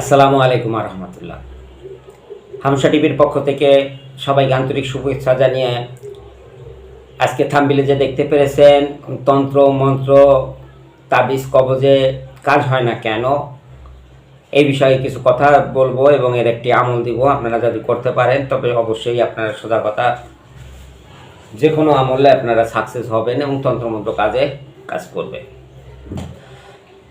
আসসালামু আলাইকুম রহমতুল্লাহ হামসা টিভির পক্ষ থেকে সবাইকে আন্তরিক শুভেচ্ছা জানিয়ে আজকে থামবিলে যে দেখতে পেরেছেন, তন্ত্র, মন্ত্র, তাবিজ, কবজে কাজ হয় না কেন? এই বিষয়ে কিছু কথা বলব এবং এর একটি আমল দিব, আপনারা যদি করতে পারেন, তবে অবশ্যই আপনারা সোজা কথা যে কোনো আমলে আপনারা সাকসেস হবেন এবং তন্ত্রমন্ত্র কাজে কাজ করবে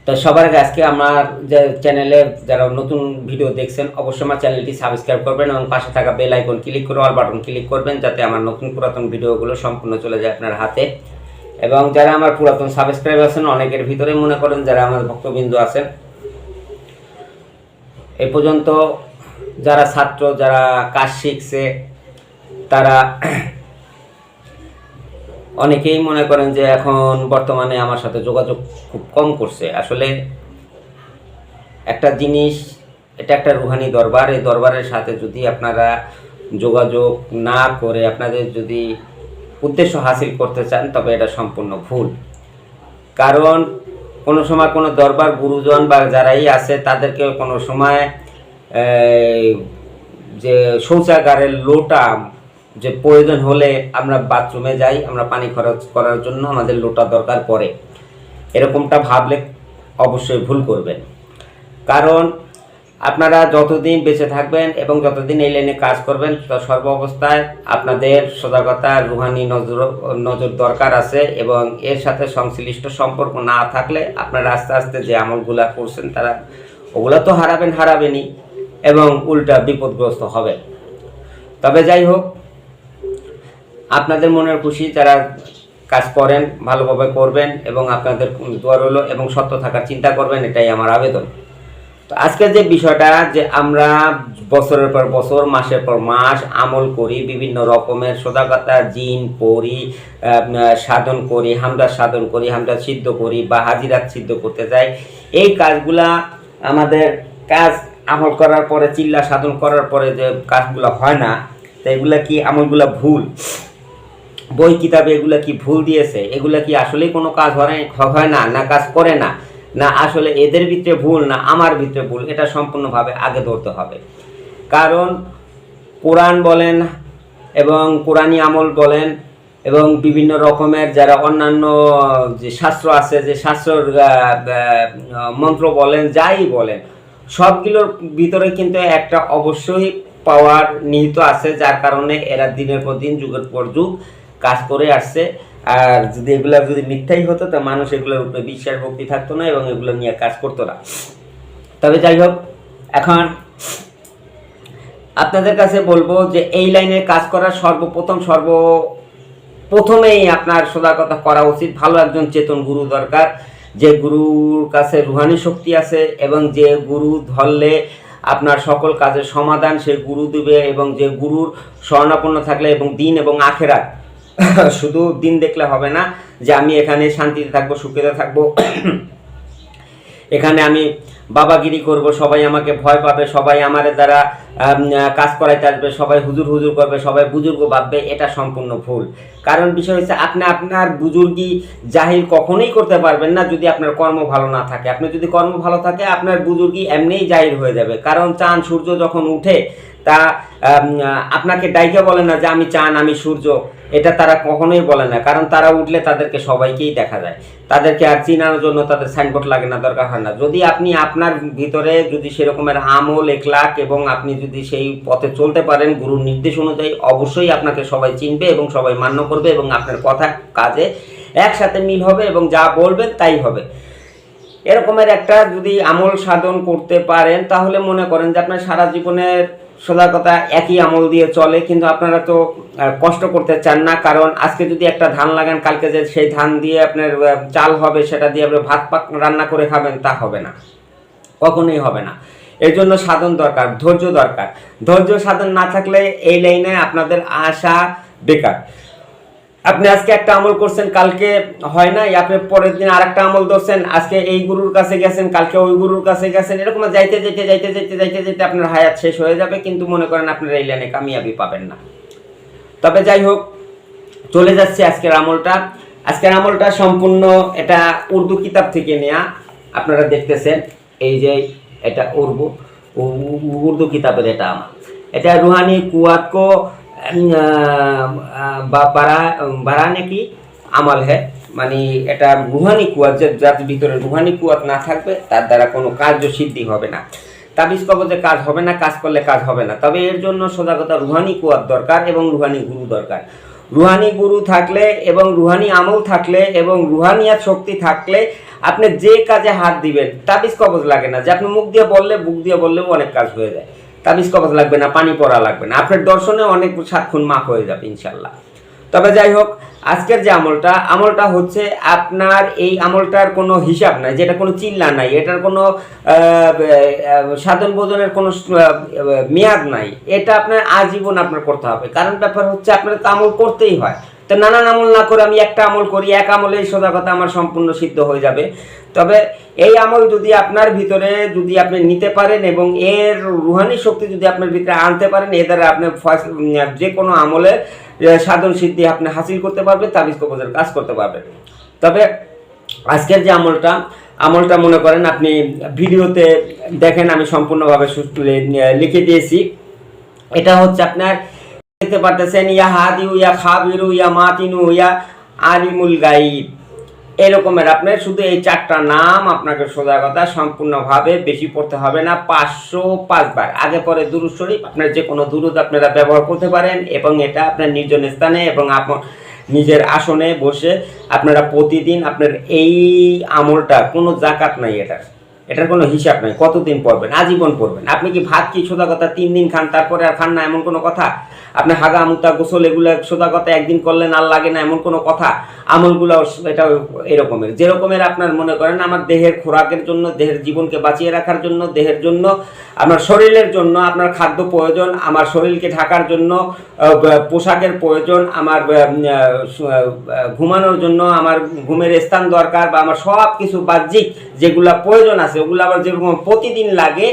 তো সবার আগে আজকে আমার যে চ্যানেলে যারা নতুন ভিডিও দেখছেন, অবশ্যই আমার চ্যানেলটি সাবস্ক্রাইব করবেন এবং পাশে থাকা বেল আইকন ক্লিক করে অল বাটন ক্লিক করবেন যাতে আমার নতুন পুরাতন ভিডিওগুলো সম্পূর্ণ চলে যায় আপনার হাতে। এবং যারা আমার পুরাতন সাবস্ক্রাইব আছেন, অনেকের ভিতরে মনে করেন যারা আমার ভক্তবিন্দু আছেন, এ পর্যন্ত যারা ছাত্র, যারা কাজ শিখছে, তারা অনেকেই মনে করেন যে এখন বর্তমানে আমার সাথে যোগাযোগ খুব কম করছে। আসলে একটা জিনিস, এটা একটা রুহানি দরবার। এই দরবারের সাথে যদি আপনারা যোগাযোগ না করে আপনাদের যদি উদ্দেশ্য হাসিল করতে চান, তবে এটা সম্পূর্ণ ভুল। কারণ কোনো সময় কোনো দরবার গুরুজন বা যারাই আছে, তাদেরকে কোনো সময় যে শৌচাগারের লোটা যে প্রয়োজন হলে আমরা বাথরুমে যাই, আমরা পানি খরচ করার জন্য আমাদের লোটা দরকার পড়ে। এরকমটা ভাবলে অবশ্যই ভুল করবেন। কারণ আপনারা যতদিন বেঁচে থাকবেন এবং যতদিন এই লাইনে কাজ করবেন তো সর্ব অবস্থায় আপনাদের সজাগতা, রুহানি, নজর নজর দরকার আছে এবং এর সাথে সংশ্লিষ্ট সম্পর্ক না থাকলে আপনারা আস্তে আস্তে যে আমলগুলা করছেন তারা, ওগুলো তো হারাবেন, হারাবেনই এবং উল্টা বিপদগ্রস্ত হবে তবে যাই হোক আপনাদের মনের খুশি, যারা কাজ করেন, ভালোভাবে করবেন এবং আপনাদের দোয়া রইল এবং সত্য থাকার চিন্তা করবেন, এটাই আমার আবেদন। তো আজকের যে বিষয়টা, যে আমরা বছরের পর বছর, মাসের পর মাস আমল করি, বিভিন্ন রকমের সদাগতা জিন পড়ি সাধন করি হামদার সাধন করি হামদার সিদ্ধ করি বা হাজিরাত সিদ্ধ করতে যাই, এই কাজগুলা আমাদের কাজ আমল করার পরে, চিল্লা সাধন করার পরে যে কাজগুলো হয় না, তো এগুলা কি আমলগুলা ভুল? বই, কিতাবে, এগুলা কি ভুল দিয়েছে? এগুলা কি আসলেই কোনো কাজ হয় না- না কাজ করে না? না আসলে এদের ভিতরে ভুল, না আমার ভিতরে ভুল? এটা সম্পূর্ণভাবে আগে ধরতে হবে। কারণ কোরআন বলেন এবং কোরআনি আমল বলেন এবং বিভিন্ন রকমের যারা অন্যান্য, যে শাস্ত্র আছে, যে শাস্ত্রর মন্ত্র বলেন, যাই বলেন, সবগুলোর ভিতরে কিন্তু একটা অবশ্যই পাওয়ার নিহিত আছে, যার কারণে এরা দিনের পর দিন, যুগের পর যুগ কাজ করে আসছে। আর যদি এগুলা যদি মিথ্যাই হতো, তা মানুষ এগুলোর উপরে বিশ্বাস ভক্তি থাকতো না এবং এগুলো নিয়ে কাজ করতো না। তবে যাই হোক, এখন আপনাদের কাছে বলব যে এই লাইনে কাজ করার সর্বপ্রথম সর্ব প্রথমেই আপনার সোজা কথা করা উচিত। ভালো একজন চেতন গুরু দরকার, যে গুরুর কাছে রুহানি শক্তি আছে এবং যে গুরু ধরলে আপনার সকল কাজের সমাধান সে গুরু দেবে এবং যে গুরুর স্বর্ণাপন্ন থাকলে এবং দিন এবং আখেরাত শুধু দিন দেখলে হবে না যে আমি এখানে শান্তিতে থাকব, সুখেতে থাকব। এখানে আমি বাবাগিরি করব, সবাই আমাকে ভয় পাবে, সবাই আমার দ্বারা কাজ করাইতে আসবে, সবাই হুজুর হুজুর করবে, সবাই বুজুর্গ ভাববে, এটা সম্পূর্ণ ভুল। কারণ বিষয় হচ্ছে আপনি, আপনার বুজুর্গি জাহির কখনোই করতে পারবেন না যদি আপনার কর্ম ভালো না থাকে। আপনি যদি কর্ম ভালো থাকে, আপনার বুজুর্গি এমনিই জাহির হয়ে যাবে। কারণ চাঁদ, সূর্য যখন উঠে তা আপনাকে ডাইকে বলে না যে আমি চান, আমি সূর্য। এটা তারা কখনোই বলে না। কারণ তারা উঠলে তাদেরকে সবাইকেই দেখা যায়। তাদেরকে আর চিনানোর জন্য তাদের সাইনবোর্ড লাগে না, দরকার হয় না। যদি আপনি আপনার ভিতরে যদি সেরকমের আমল একলাক এবং আপনি যদি সেই পথে চলতে পারেন গুরুর নির্দেশ অনুযায়ী, অবশ্যই আপনাকে সবাই চিনবে এবং সবাই মান্য করবে এবং আপনার কথা কাজে একসাথে মিল হবে এবং যা বলবেন তাই হবে। এরকমের একটা যদি আমল সাধন করতে পারেন, তাহলে মনে করেন যে আপনার সারা জীবনের সদাকতা একই আমল দিয়ে চলে, কিন্তু আপনারা তো কষ্ট করতে চান না, কারণ আজকে যদি একটা ধান লাগান, কালকে যে সেই ধান দিয়ে আপনার চাল হবে, সেটা দিয়ে আপনি ভাত পাক রান্না করে খাবেন, তা হবে না। কখনোই হবে না। এর জন্য সাধন দরকার, ধৈর্য দরকার। ধৈর্য সাধন না থাকলে এই লাইনে আপনাদের আশা বেকার। আপনি আজকে একটা আমল করছেন, কালকে হয় না আপনি পরের দিন আর একটা আমল ধরছেন, আজকে এই গুরুর কাছে গেছেন, কালকে ওই গুরুর কাছে গেছেন, এরকম যাইতে যেতে যাইতে যেতে যাইতে যেতে আপনার হায়াত শেষ হয়ে যাবে, কিন্তু মনে করেন আপনার এই লাইনে কামিয়াবি পাবেন না। তবে যাই হোক, চলে যাচ্ছে আজকের আমলটা। আজকের আমলটা সম্পূর্ণ এটা উর্দু কিতাব থেকে নেয়া, আপনারা দেখতেছেন, এই যে এটা উর্দু উর্দু কিতাবের এটা আমার এটা রুহানি কুয়াকো को বাড়া বাড়ানে কি আমল হ্যাঁ মানে এটা রুহানি কুয়াত, যে যার ভিতরে রুহানি কুয়াত না থাকবে, তার দ্বারা কোনো কার্য সিদ্ধি হবে না। তাবিজ কবজে কাজ হবে না, কাজ করলে কাজ হবে না। তবে এর জন্য সোজা কথা রুহানি কুয়াত দরকার এবং রুহানি গুরু দরকার। রুহানি গুরু থাকলে এবং রুহানি আমল থাকলে এবং রুহানিয়াত শক্তি থাকলে আপনি যে কাজে হাত দিবেন, তাবিজ কবজ লাগে না। যে আপনি মুখ দিয়ে বললে, বুক দিয়ে বললেও অনেক কাজ হয়ে যায়। তাবিজ কবজ লাগবে না, পানি পড়া লাগবে না। আপনার দর্শনে অনেক সাত খুন মাফ হয়ে যাবে ইনশাল্লাহ তবে যাই হোক, আজকের যে আমলটা আমলটা হচ্ছে আপনার এই আমলটার কোনো হিসাব নাই, যেটা কোনো চিল্লা নাই, এটার কোনো সাধন বোধনের কোনো মেয়াদ নাই। এটা আপনার আজীবন আপনার করতে হবে। কারণ ব্যাপার হচ্ছে আপনার আমল করতেই হয়। তো নানান আমল না করে আমি একটা আমল করি, এক আমলেই সোজা কথা আমার সম্পূর্ণ সিদ্ধ হয়ে যাবে। তবে এই আমল যদি আপনার ভিতরে যদি আপনি নিতে পারেন এবং এর রুহানি শক্তি যদি আপনার ভিতরে আনতে পারেন, এ দ্বারা আপনি যে কোনো আমলে সাধন সিদ্ধি আপনি হাসিল করতে পারবেন তাবিজ কবজের কাজ করতে পারবেন। তবে আজকের যে আমলটা আমলটা মনে করেন আপনি ভিডিওতে দেখেন, আমি সম্পূর্ণভাবে লিখে দিয়েছি। এটা হচ্ছে আপনার দেখতে পারতেছেন, ইয়া হাদিউ, ইয়া খাবিরু, ইয়া মাতিনু, ইয়া আলিমুল গাইব এরকমের আপনার শুধু এই চারটা নাম আপনাকে সোজা কথা সম্পূর্ণভাবে বেশি পড়তে হবে না, পাঁচশো পাঁচবার আগে পরে দুরুদ শরীফ, আপনার যে কোনো দুরুদ আপনারা ব্যবহার করতে পারেন এবং এটা আপনার নির্জন স্থানে এবং আপন নিজের আসনে বসে আপনারা প্রতিদিন আপনার এই আমলটা, কোনো জাকাত নাই এটার। এটার কোনো হিসাব নাই, কতদিন পড়বেন, আজীবন পড়বেন। আপনি কি ভাত কি সোজা কথা তিন দিন খান, তারপরে আর খান না এমন কোনো কথা? আপনি হাগা আমুতা গোসল এগুলো সোজা কথা একদিন করলেন আর লাগে না, এমন কোনো কথা? আমলগুলো এটা এরকমের। যেরকমের আপনার মনে করেন, আমার দেহের খোরাকের জন্য, দেহের জীবনকে বাঁচিয়ে রাখার জন্য, দেহের জন্য, আমার শরীরের জন্য, আপনার খাদ্য প্রয়োজন, আমার শরীরকে ঢাকার জন্য পোশাকের প্রয়োজন, আমার ঘুমানোর জন্য, আমার ঘুমের স্থান দরকার, বা আমার সব কিছু বাহ্যিক যেগুলা প্রয়োজন আছে, ওগুলো আবার যেরকম প্রতিদিন লাগে,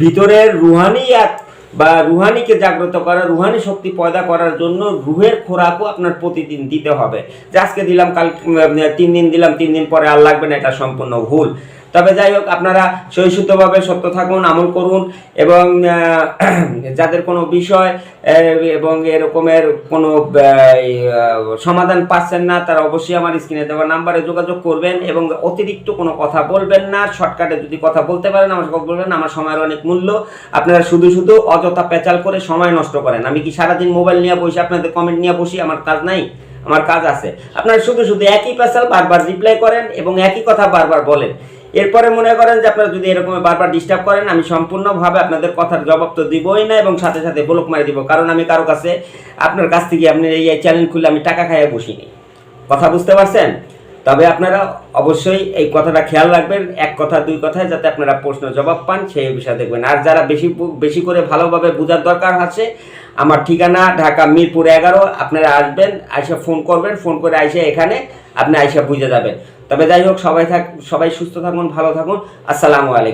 ভিতরের রুহানিয়াত বা রুহানিকে জাগ্রত করা, রুহানি শক্তি পয়দা করার জন্য রুহের খোরাকও আপনার প্রতিদিন দিতে হবে। যে আজকে দিলাম, কাল তিন দিন দিলাম, তিন দিন পরে আর লাগবে না, এটা সম্পূর্ণ ভুল। তবে যাই হোক, আপনারা সহিষ্ণুতভাবে সত্য থাকুন, আমল করুন এবং যাদের কোনো বিষয় এবং এরকমের কোনো সমাধান পাচ্ছেন না, তারা অবশ্যই আমার স্ক্রিনে দেওয়া নাম্বারে যোগাযোগ করবেন এবং অতিরিক্ত কোনো কথা বলবেন না। শর্টকাটে যদি কথা বলতে পারেন, আমার কথা বলবেন, আমার সময়ের অনেক মূল্য। আপনারা শুধু শুধু অযথা পেঁচাল করে সময় নষ্ট করেন। আমি কি সারাদিন মোবাইল নিয়ে বসে, আপনাদের কমেন্ট নিয়ে বসি? আমার কাজ নাই, আমার কাজ আছে। আপনারা শুধু শুধু একই পেঁচাল বারবার রিপ্লাই করেন এবং একই কথা বারবার বলেন। এরপরে মনে করেন যে আপনারা যদি এরকম বারবার ডিস্টার্ব করেন, আমি সম্পূর্ণভাবে আপনাদের কথার জবাব তো দিবই না এবং সাথে সাথে ব্লক মারি দিব। কারণ আমি কারও কাছে, আপনার কাছ থেকে আপনি এই চ্যানেল খুলে আমি টাকা খাইয়ে বসিনি। কথা বুঝতে পারছেন? তবে আপনারা অবশ্যই এই কথাটা খেয়াল রাখবেন, এক কথা, দুই কথায় যাতে আপনারা প্রশ্ন জবাব পান, সেই বিষয়ে দেখবেন। আর যারা বেশি বেশি করে ভালোভাবে বোঝার দরকার আছে, আমার ঠিকানা ঢাকা মিরপুর এগারো, আপনারা আসবেন, আইসা ফোন করবেন ফোন করে আইসা এখানে, আপনি আইসা বুঝে যাবেন। তবে যাই হোক সবাই থাক সবাই সুস্থ থাকুন ভালো থাকুন। আসসালামু আলাইকুম।